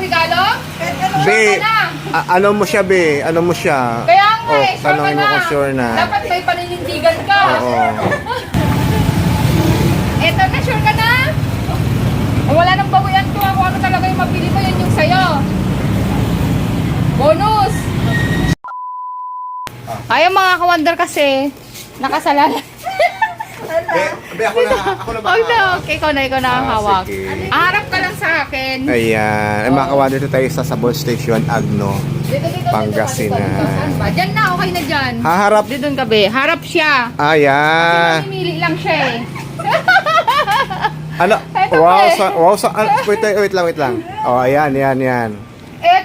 regalo? Be, a- ano mo siya, be? Ano mo siya? Kaya nga Oh, eh, sure ka tanongin mo na. kung sure na. Dapat may paninindigan ka. Oo. Eto na, sure ka na? O, Wala nang bawian to. Kung ano talaga yung mapili mo, yun yung sa'yo. Bonus! Ay, ang mga kawander kasi, nakasalala. Be, be, ako na, ako na ba? Oh, no. Okay, ikaw na, ikaw na ang Ah, hawak. sige. Harap ka lang sa akin. Ayan. Ay, mga kawan, dito tayo sa Sabon Station, Agno. Dito, dito, dito. Pangasinan. Dito, dito. Saan ba? Dyan na, okay na dyan. Haharap. Dito ka, be. Harap siya. Ayan. Mamimili lang siya eh. Ano? Eto Wow, eh. sa, wow, sa, ah, wait, wait lang, wait lang. Oh, ayan, ayan, ayan.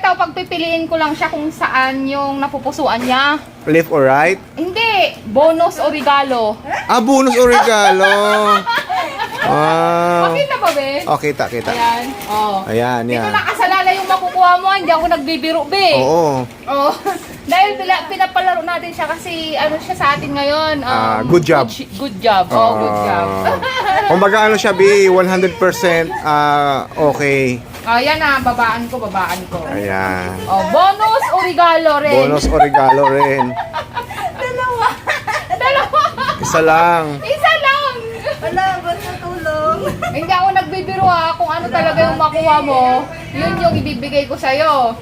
Eto, pagpipiliin ko lang siya kung saan yung napupusuan niya. Left or right? Hindi, bonus o regalo. Ah, bonus o regalo. Wow. Makita ba, be? Oh, kita, kita. Ayan. Oh. Ayan, Dito yan. nakasalala yung makukuha mo, hindi ako nagbibiro, be. Oo. Oh. Dahil pila, pinapalaro natin siya kasi ano siya sa atin ngayon. um, Ah, good job. Good, good job. Oh, good job. Ah. Kumbaga ano siya, B, 100% ah, okay. Oh, yan na, babaan ko, babaan ko. Ayan. Oh, bonus o regalo rin? Bonus o regalo rin. Dalawa. Dalawa. Isa lang. Isa lang. Wala, ba't natulong? Hindi ako nagbibiro ha, kung ano talaga yung makuha mo, yun yung ibibigay ko sa'yo.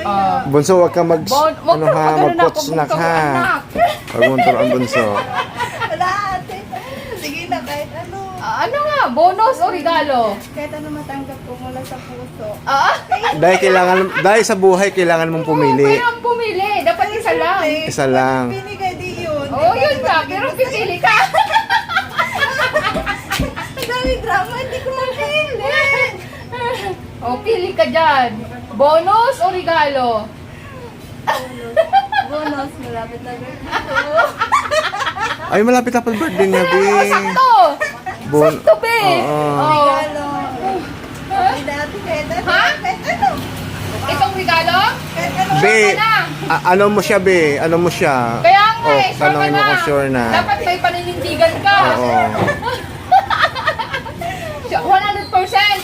Oh. Bunso, wag ka mag, Bon, wag ano ka ha, mag-ano na, mag-potsnak wag ha. anak. Huwag mong turuan, bunso. Wala, ate. Sige na, kahit ano. Ah, ano bonus o regalo? Kahit ano matanggap ko mula sa puso. Ah, Dahil kailangan, dahil sa buhay, kailangan mong pumili. Kaya ang pumili, dapat isa lang. Isa lang. Pinigay di yun. Oo, oh, yun nga, pero pipili ka. Ang dami drama, hindi ko mapili. oh, pili ka dyan. Bonus o regalo? Bonus, malapit na rin. Ay, malapit na pala birthday niya, B. Oh, sakto! Bon Sakto, Oo. Oh. Regalo. Dati kahit ano. Ha? Kahit ano. Itong regalo? Kahit ano. Be, a- ano mo siya, be? Ano mo siya? Kaya nga Oh, eh, sure ka tanongin mo na. kung sure na. Dapat may paninindigan ka. Oo. 100%.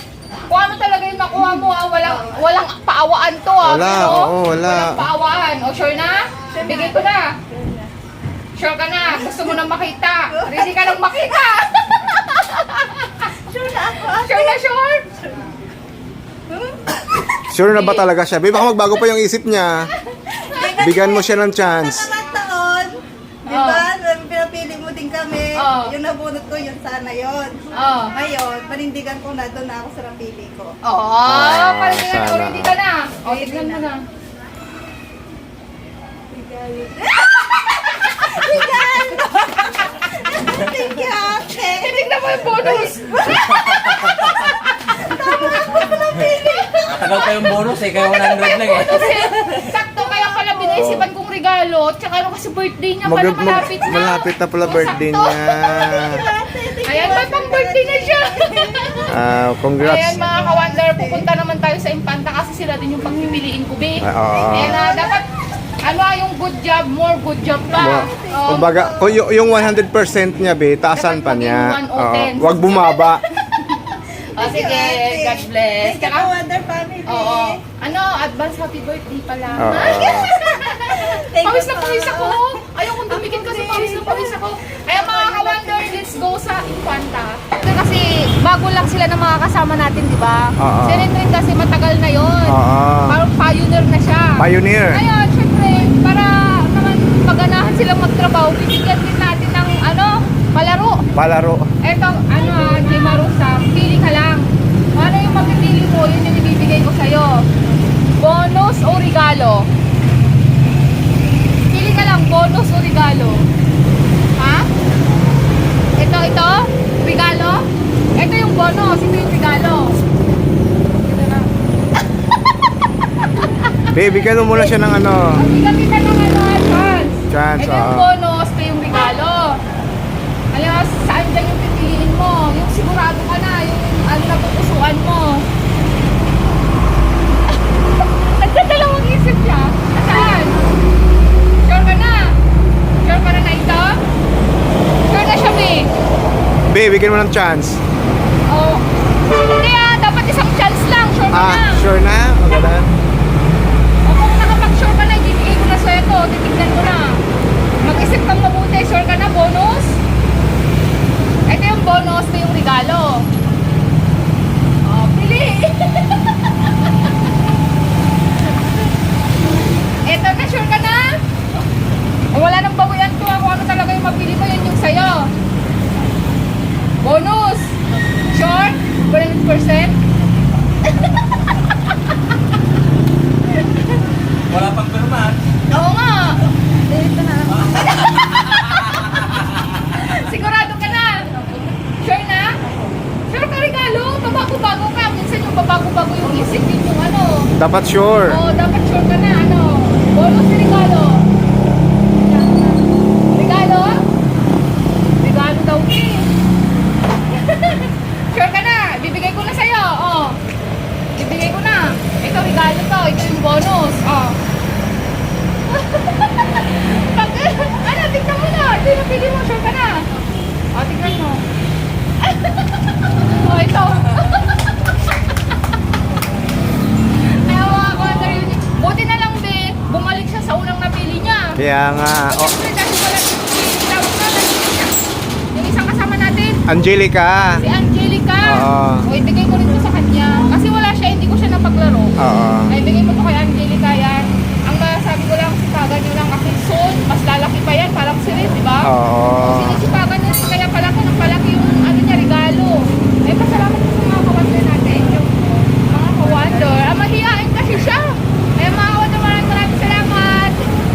Kung ano talaga yung makuha mo, ah, walang, walang paawaan to. Ah, Wala, Pero, oo, wala. Walang paawaan. O, sure na? Bigay ko na. Sure ka na? Gusto mo na makita? Ready ka nang makita? Sure na ako. Sure na sure? Sure na ba talaga siya? Be, baka magbago pa yung isip niya. Bigyan mo siya ng chance. Mga taon, di Oh. ba? Pinapili mo din kami. Oh. Yung nabunot ko, yun sana yun. Oo. Ngayon, panindigan ko na doon na ako sa napili ko. Oo. Ah, Parang tingnan ko, sana. ready ka na. O, tignan mo na. Thank you, mo yung bonus. Tagal pa yung bonus eh, kaya 100 lang eh. Kasi, sakto kaya pala binaisipan kong regalo. Tsaka ano kasi birthday niya pala Mag- mag- malapit na. malapit na pala birthday sakto. niya. Ayan, may pang birthday na siya. Ah, congrats. Ayan mga ka-wonder, pupunta naman tayo sa Impanta kasi sila din yung pagpipiliin ko, be. Ah, oo. Ayan na, dapat, ano ah, yung good job, more good job pa. Oo. Kumbaga, kung y- yung 100% niya, be, taasan pa Dapat niya. maging 1 o 10. Wag bumaba. O, sige, God bless. Thank you, Tsaka, Wonder Family. oo. Ano, advance happy birthday pala. Oo. Thank you Pawis na po. pawis ako. Ayaw kong dumikit kasi pawis na pawis ako. Kaya mga ka-wonder, let's go sa Infanta. Kasi bago lang sila ng mga kasama natin, di ba? Oo. Si Renren kasi matagal na yon. Oo. Parang pioneer na siya. Pioneer. Ngayon, maganahan silang magtrabaho, bibigyan din natin ng ano, palaro. Palaro. Eto, ano ah, J. Marusa, pili ka lang. Ano yung mapipili mo, yun yung ibibigay ko sa'yo. Bonus o regalo? Pili ka lang, bonus o regalo? Ha? Ito, ito? Regalo? Ito yung bonus, ito yung regalo. Bigyan mo muna siya ng ano. Bigyan kita ng ano, Chance, And yung ah. bonus, pa yung regalo. Alam mo, saan dyan yung pipiliin mo? Yung sigurado ka na, yung ano na pupusuan mo. Nagdadalawang isip niya. Saan? Sure ka na? Sure ka na na ito? Sure na siya, May. Babe, bigyan mo ng chance. Oh. Hindi ah, dapat isang chance lang. Sure ka ah, na. Ah, sure na? Maganda. O oh, kung nakapag-sure ka na, ibibigay ko na sa'yo ito. Titignan ko na mag-isip kang mabuti. Sure ka na, bonus? Ito yung bonus, ito yung regalo. Oh, pili! ito na, sure ka na? Oh, wala nang baguyan to. Ah. Ako ano talaga yung mapili ko, yun yung sa'yo. Bonus! Sure? 100%? Wala pang perman. Dapat sure. Sure Kaya nga, oh. Yung isang kasama natin. Angelica. Si Angelica. Oo. O, ibigay ko rin sa kanya. Kasi wala siya, hindi ko siya napaglaro. Oo. Ay, ibigay mo to kay Angelica yan. Ang masabi ko lang, sitagan lang kasi soon, mas lalaki pa yan, parang series, di ba? Oo.